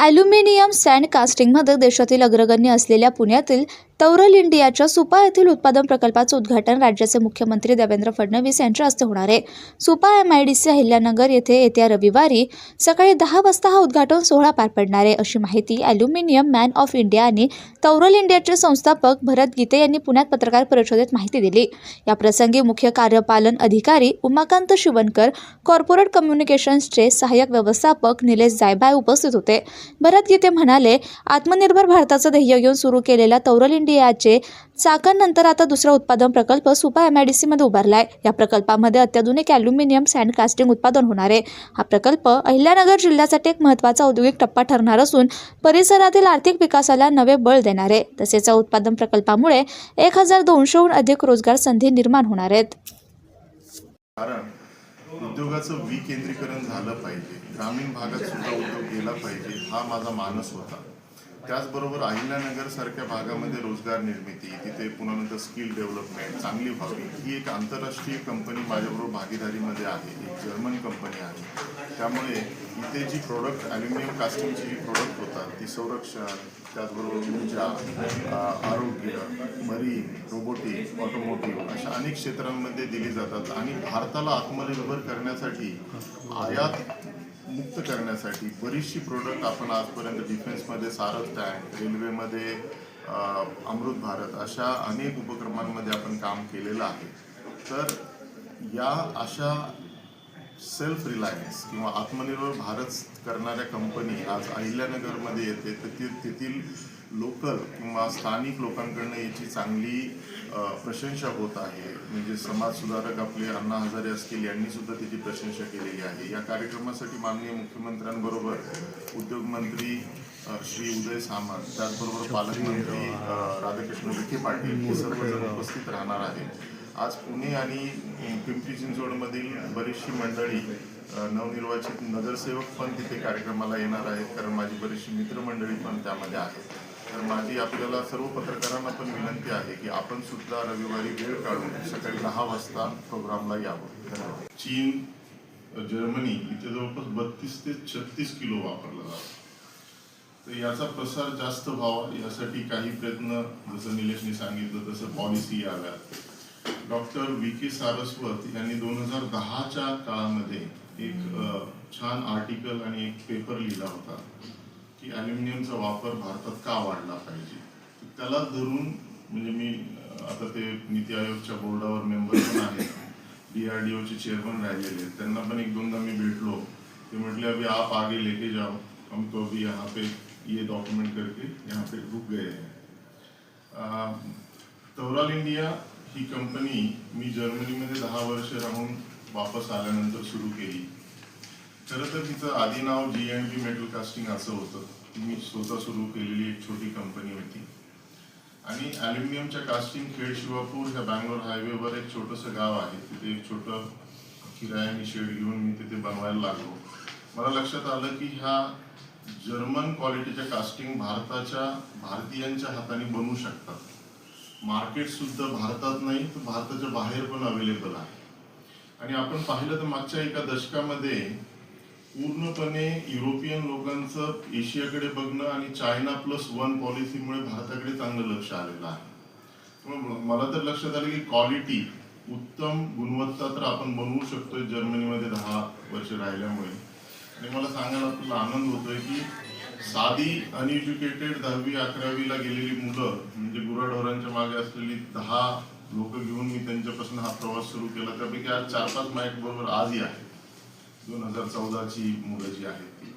Aluminium sand कास्टिंगमध्ये देशातील अग्रगण्य असलेल्या पुण्यातील तौरल इंडियाच्या सुपा येथील उत्पादन प्रकल्पाचं उद्घाटन राज्याचे मुख्यमंत्री देवेंद्र फडणवीस यांच्या हस्ते होणार आहे. Supa M I D C Ahilyanagar येथे येत्या रविवारी सकाळी दहा वाजता हा उद्घाटन सोहळा पार पडणार आहे. अशी माहिती ॲल्युमिनियम मॅन ऑफ इंडिया आणि तौरल इंडियाचे संस्थापक भरत गीते यांनी पुण्यात पत्रकार परिषदेत माहिती दिली. या प्रसंगी मुख्य कार्यपालन अधिकारी उमाकांत शिवणकर कॉर्पोरेट कम्युनिकेशन्सचे सहाय्यक व्यवस्थापक निलेश जायभाय उपस्थित होते. भरत गीते म्हणाले आत्मनिर्भर भारताचं ध्येय घेऊन सुरू केलेल्या तौरल इंडियाचे चाकणनंतर आता दुसरा उत्पादन प्रकल्प सुपा एम आय डी सीमध्ये उभारला आहे या प्रकल्पामध्ये अत्याधुनिक ॲल्युमिनियम सँड कास्टिंग उत्पादन होणार आहे. हा प्रकल्प अहिल्यानगर जिल्ह्यासाठी एक महत्त्वाचा औद्योगिक टप्पा ठरणार असून परिसरातील आर्थिक विकासाला नवे बळ देणार आहे. तसेच या उत्पादन प्रकल्पामुळे एक हजार दोनशेहून अधिक रोजगार संधी निर्माण होणार आहेत. उद्योगाचं विकेंद्रीकरण झालं पाहिजे. ग्रामीण भागात सुद्धा उद्योग गेला पाहिजे हा माझा मानस होता. त्याचबरोबर अहिल्यानगर सारख्या भागामध्ये रोजगार निर्मिती तिथे पुन्हा नंतर स्किल डेव्हलपमेंट चांगली व्हावी ही एक आंतरराष्ट्रीय कंपनी माझ्याबरोबर भागीदारीमध्ये आहे एक जर्मन कंपनी आहे. त्यामुळे इथे जी प्रोडक्ट ॲल्युमिनियम कास्टिंगची जी प्रोडक्ट होतात ती संरक्षण त्याचबरोबर ऊर्जा आरोग्य मरीन रोबोटिक ऑटोमोटिव्ह अशा अनेक क्षेत्रांमध्ये दिली जातात आणि भारताला आत्मनिर्भर करण्यासाठी आयात मुक्त करण्यासाठी बरीचशी प्रोडक्ट आपण आजपर्यंत डिफेन्समध्ये सारस टँक रेल्वेमध्ये अमृत भारत अशा अनेक उपक्रमांमध्ये आपण काम केलेलं आहे. तर या अशा सेल्फ रिलायन्स किंवा आत्मनिर्भर भारत करणाऱ्या कंपनी आज अहिल्यानगरमध्ये येते तर ती तेथील लोकल किंवा स्थानिक लोकांकडनं याची चांगली प्रशंसा होत आहे. म्हणजे समाजसुधारक आपले अण्णा हजारे असतील यांनी सुद्धा त्याची प्रशंसा केलेली आहे. या कार्यक्रमासाठी माननीय मुख्यमंत्र्यांबरोबर उद्योगमंत्री श्री उदय सामंत त्याचबरोबर पालकमंत्री राधाकृष्ण विखे पाटील हे सर्वजण उपस्थित राहणार आहेत. आज पुणे आणि पिंपरी चिंचवडमधील बरीचशी मंडळी नवनिर्वाचित नगरसेवक पण तिथे कार्यक्रमाला येणार आहेत. कारण माझी बरीचशी मित्रमंडळी पण त्यामध्ये आहेत. तर माझी आपल्याला सर्व पत्रकारांना पण विनंती आहे की आपण सुद्धा रविवारी वेळ काढून सकाळी दहा वाजता प्रोग्रामला यावं. धन्यवाद. चीन जर्मनी इथे जवळपास बत्तीस ते छत्तीस किलो वापरला जातो. तर याचा प्रसार जास्त व्हावा यासाठी काही प्रयत्न जसं निलेशने सांगितलं तसं पॉलिसी याव्यात डॉक्टर व्ही के सारस्वत यांनी दोन हजार दहाच्या काळामध्ये एक छान आर्टिकल आणि एक पेपर लिहिला होता. की ॲल्युमिनियमचा वापर भारतात का वाढला पाहिजे? त्याला धरून म्हणजे मी आता ते नीती आयोगच्या बोर्डावर मेंबर पण आहेत. डी आर डी ओचे चेअरमन राहिलेले आहेत. त्यांना पण एक दोनदा मी भेटलो. ते म्हटले अभी आप आगे लेके जाओ. हम तो अभी यहाँ पे ये डॉक्यूमेंट करके यहाँ पे रुक गए हैं. तवराल इंडिया ही कंपनी मी जर्मनीमध्ये दहा वर्ष राहून वापस आल्यानंतर सुरू केली. खरं तर तिचं आधी नाव G and B metal casting असं होतं. ती मी स्वतः सुरू केलेली एक छोटी कंपनी होती. आणि ॲल्युमिनियमच्या कास्टिंग खेड शिवापूर ह्या बँगलोर हायवेवर एक छोटंसं गाव आहे. तिथे एक छोटं किरायाने शेड घेऊन मी तिथे बनवायला लागलो. मला लक्षात आलं की ह्या जर्मन क्वालिटीच्या कास्टिंग भारताच्या भारतीयांच्या हाताने बनवू शकतात. मार्केट सुद्धा भारतात नाही तर भारताच्या बाहेर पण अवेलेबल आहे. आणि आपण पाहिलं तर मागच्या एका दशकामध्ये पूर्णपणे युरोपियन लोकांचं एशियाकडे बघणं आणि चायना प्लस वन पॉलिसीमुळे भारताकडे चांगलं लक्ष आलेलं आहे. मला तर लक्षात आलं की क्वालिटी उत्तम गुणवत्ता तर आपण बनवू शकतोय जर्मनीमध्ये दहा वर्ष राहिल्यामुळे. आणि मला सांगायला आपल्याला आनंद होतोय की साधी अनएज्युकेटेड दहावी अकरावीला गेलेली मुलं म्हणजे गुराढोरांच्या मागे असलेली दहा लोक घेऊन मी त्यांच्यापासून हा प्रवास सुरू केला. त्यापैकी आज चार पाच माईक बरोबर आजही आहे दोन हजार चौदाची मुलं जी आहेत ती